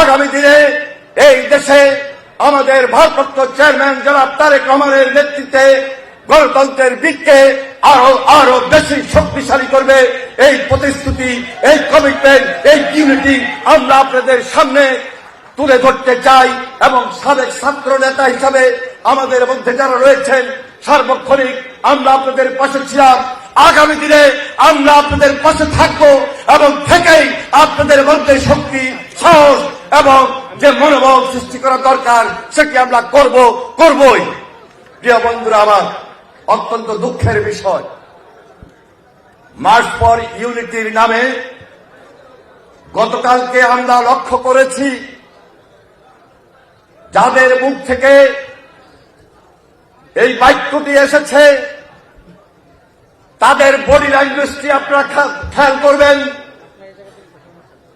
আগামী দিনে এই দেশে আমাদের ভারপ্রাপ্ত চেয়ারম্যান জনাব তারেক রহমানের নেতৃত্বে গণতন্ত্রের দিককে আরও আরও বেশি শক্তিশালী করবে। এই প্রতিশ্রুতি, এই কমিটমেন্ট এই ইউনিটি আমরা আপনাদের সামনে তুলে ধরতে চাই এবং সাবেক ছাত্র নেতা হিসাবে আমাদের মধ্যে যারা রয়েছেন, সার্বক্ষণিক আমরা আপনাদের পাশে ছিলাম। আগামী দিনে আমরা আপনাদের পাশে থাকব এবং থেকেই আপনাদের মধ্যে শক্তি, সাহস এবং যে মনোবল সৃষ্টি করা দরকার, সেটি আমরা করব, করবই। প্রিয় বন্ধুরা আমার, অত্যন্ত দুঃখের বিষয়। মাস পর ইউনিটির নামে গতকালকে আমরা লক্ষ্য করেছি, যাদের মুখ থেকে এই বাক্যটি এসেছে, তাদের বডি ল্যাঙ্গুয়েজটি আপনারা খেয়াল করবেন।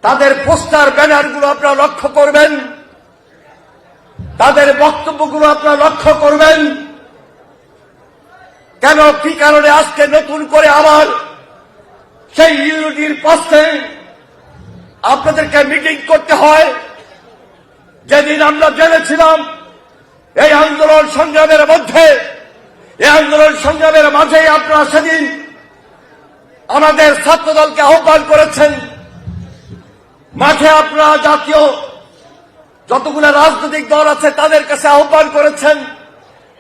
তাদের পোস্টার ব্যানারগুলো আপনারা লক্ষ্য করবেন। তাদের বক্তব্যগুলো আপনারা লক্ষ্য করবেন। কেন, কি কারণে আজকে নতুন করে আবার সেই ইউনিটির পাশে আপনাদেরকে মিটিং করতে হয়? যেদিন আমরা জেনেছিলাম, এই আন্দোলন সংগ্রামের মধ্যে, এই আন্দোলন সংগ্রামের মাঝেই আপনারা সেদিন আমাদের ছাত্রদলকে আহ্বান করেছেন। মাঠে আপনারা জাতীয় যতগুলো রাজনৈতিক দল আছে, তাদের কাছে আহ্বান করেছেন,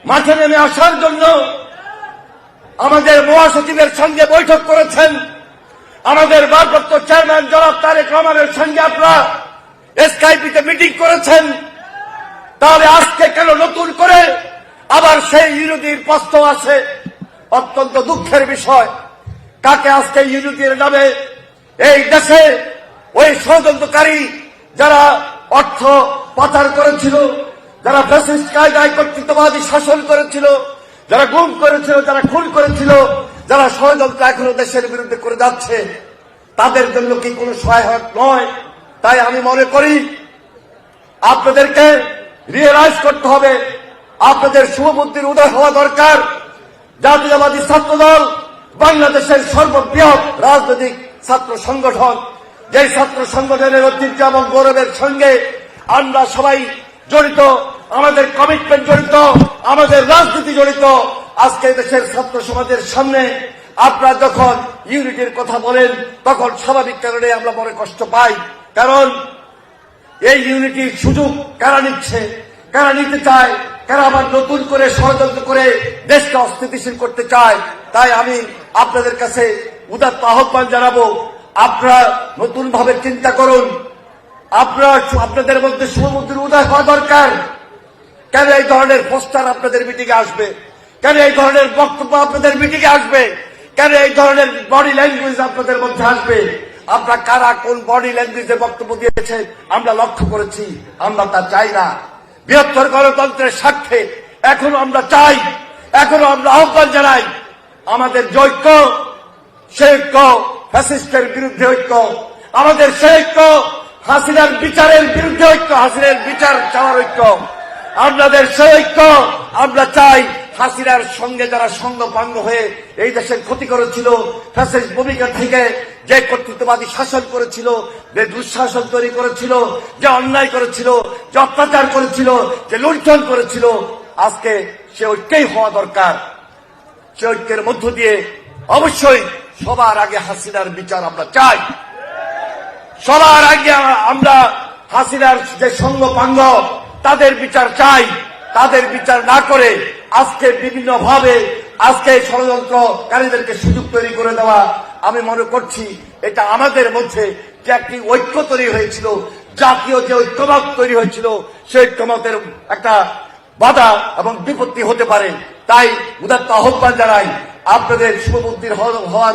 মাঠে নেমে আসার জন্য আমাদের মহাসচিবের সঙ্গে বৈঠক করেছেন। আমাদের ভারপ্রাপ্ত চেয়ারম্যান জনাব তারেক রহমানের সঙ্গে আপনারা এসকাইপিতে মিটিং করেছেন। তাহলে আজকে কেন নতুন করে আবার সেই ইউনিটির প্রশ্ন আছে অত্যন্ত দুঃখের বিষয়। কাকে আজকে ইউনিটির নামে এই দেশে ওই ষড়যন্ত্রকারী যারা অর্থ পাচার করেছিল, যারা ফ্যাসিস্ট কায়দায় কর্তৃত্ববাদী শাসন করেছিল, যারা গুম করেছিল, যারা খুন করেছিল, যারা ষড়যন্ত্র এখনও দেশের বিরুদ্ধে করে যাচ্ছে, তাদের জন্য কি কোনো সহায়ক নয়? তাই আমি মনে করি, আপনাদেরকে রিয়েলাইজ করতে হবে, আপনাদের শুভবুদ্ধির উদয় হওয়া দরকার। জাতীয়বাদী ছাত্রদল বাংলাদেশের সর্ববৃহৎ রাজনৈতিক ছাত্র সংগঠন। যে ছাত্র সংগঠনের ঐতিহ্য এবং গৌরবের সঙ্গে আমরা সবাই জড়িত, আমাদের কমিটমেন্ট জড়িত, আমাদের রাজনীতি জড়িত, আজকে দেশের ছাত্র সমাজের সামনে আপনারা যখন ইউনিটির কথা বলেন, তখন স্বাভাবিক কারণে আমরা মনে কষ্ট পাই। কারণ এই ইউনিটির সুযোগ কারা নিচ্ছে, কারা নিতে চায়, কারা আবার নতুন করে ষড়যন্ত্র করে দেশকে অস্থিতিশীল করতে চায়, তাই আমি আপনাদের কাছে উদাত্ত আহ্বান জানাব। আপনারা নতুন ভাবে চিন্তা করুন। আপনারা আপনাদের মধ্যে শুভমুদ্রির উদয় হওয়া দরকার। কেন এই ধরনের পোস্টার আপনাদের মিটিংয়ে আসবে? কেন এই ধরনের বক্তব্য আপনাদের মিটিংয়ে আসবে? কেন এই ধরনের বডি ল্যাঙ্গুয়েজ আপনাদের মধ্যে আসবে? আপনারা কারা কোন বডি ল্যাঙ্গুয়েজে বক্তব্য দিয়েছেন? আমরা লক্ষ্য করেছি, আমরা তা চাই না। বৃহত্তর গণতন্ত্রের স্বার্থে এখনও আমরা চাই, এখনও আমরা আহ্বান জানাই, আমাদের যে ঐক্য সে ঐক্য ফ্যাসিস্টের বিরুদ্ধে ঐক্য। আমাদের সে ঐক্য, হাসিনার বিচারের বিরুদ্ধে ঐক্য, হাসিনার বিচার চাওয়ার ঐক্য। আপনাদের সে ঐক্য, আমরা চাই হাসিনার সঙ্গে যারা সঙ্গ সঙ্গপাঙ্গ হয়ে এই দেশের ক্ষতি করেছিল, ফ্যাসিস্ট ভূমিকা থেকে যে কর্তৃত্ববাদী শাসন করেছিল, যে দুঃশাসন তৈরি করেছিল, যে অন্যায় করেছিল, যে অত্যাচার করেছিল, যে লুণ্ঠন করেছিল, আজকে সে ঐক্যই হওয়া দরকার। সে ঐক্যের মধ্য দিয়ে অবশ্যই সবার আগে হাসিনার বিচার আমরা চাই। সবার আগে আমরা হাসিনার যে সঙ্গপাঙ্গ তাদের বিচার চাই। তাদের বিচার না করে আজকে বিভিন্ন ভাবে আজকে ষড়যন্ত্রকারীদেরকে সুযোগ তৈরি করে দেওয়া, আমি মনে করছি এটা আমাদের মধ্যে যে একটি ঐক্য তৈরি হয়েছিল, জাতীয় যে ঐক্যমত তৈরি হয়েছিল, সেই ঐক্যমতের একটা বাধা এবং বিপত্তি হতে পারে। তাই উদাত্ত আহ্বান জানাই আপনাদের শুভবুদ্ধির হওয়ার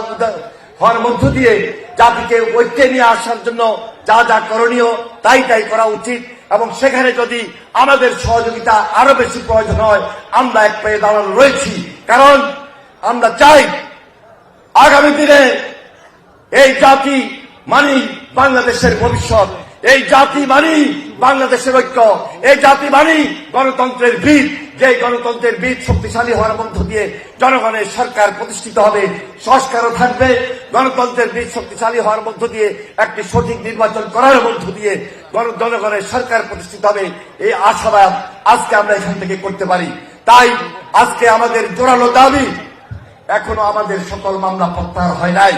হওয়ার মধ্য দিয়ে জাতিকে ঐক্যে নিয়ে আসার জন্য যা যা করণীয় তাই তাই করা উচিত এবং সেখানে যদি আমাদের সহযোগিতা আরও বেশি প্রয়োজন হয়, আমরা এক পায়ে দাঁড়ানো রয়েছি। কারণ আমরা চাই আগামী দিনে এই জাতি মানি বাংলাদেশের ভবিষ্যৎ। এই জাতি মানি বাংলাদেশের ঐক্য। এই জাতি মানি গণতন্ত্রের ভিত যে গণতন্ত্রের ভিত শক্তিশালী হওয়ার মধ্য দিয়ে জনগণের সরকার প্রতিষ্ঠিত হবে, সংস্কারও থাকবে। গণতন্ত্রের ভিত শক্তিশালী হওয়ার মধ্য দিয়ে একটি সঠিক নির্বাচন করার মধ্য দিয়ে গণ- জনগণের সরকার প্রতিষ্ঠিত হবে। এই আশাবাদ আজকে আমরা এখান থেকে করতে পারি। তাই আজকে আমাদের জোরালো দাবি, এখনও আমাদের সকল মামলা প্রত্যাহার হয় নাই।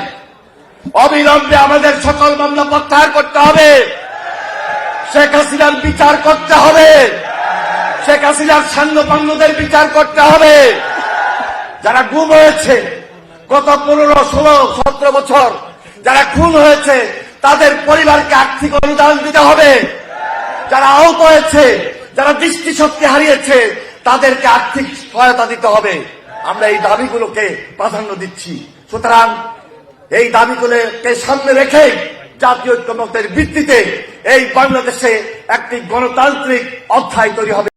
অবিলম্বে আমাদের সকল মামলা প্রত্যাহার করতে হবে। শেখ হাসিনার বিচার করতে হবে। শেখ হাসিনার সান্যপান্নদের বিচার করতে হবে। যারা গুম হয়েছে, গত পনেরো, ষোলো, সতেরো বছর যারা খুন হয়েছে, তাদের পরিবারকে আর্থিক অনুদান দিতে হবে। যারা আহত হয়েছে, যারা দৃষ্টিশক্তি হারিয়েছে, তাদেরকে আর্থিক সহায়তা দিতে হবে। আমরা এই দাবিগুলোকে প্রাধান্য দিচ্ছি। সুতরাং এই দাবিগুলোকে সামনে রেখে জাতীয় ঐক্যমতের ভিত্তিতে এই বাংলাদেশে একটি গণতান্ত্রিক অধ্যায় তৈরি হবে।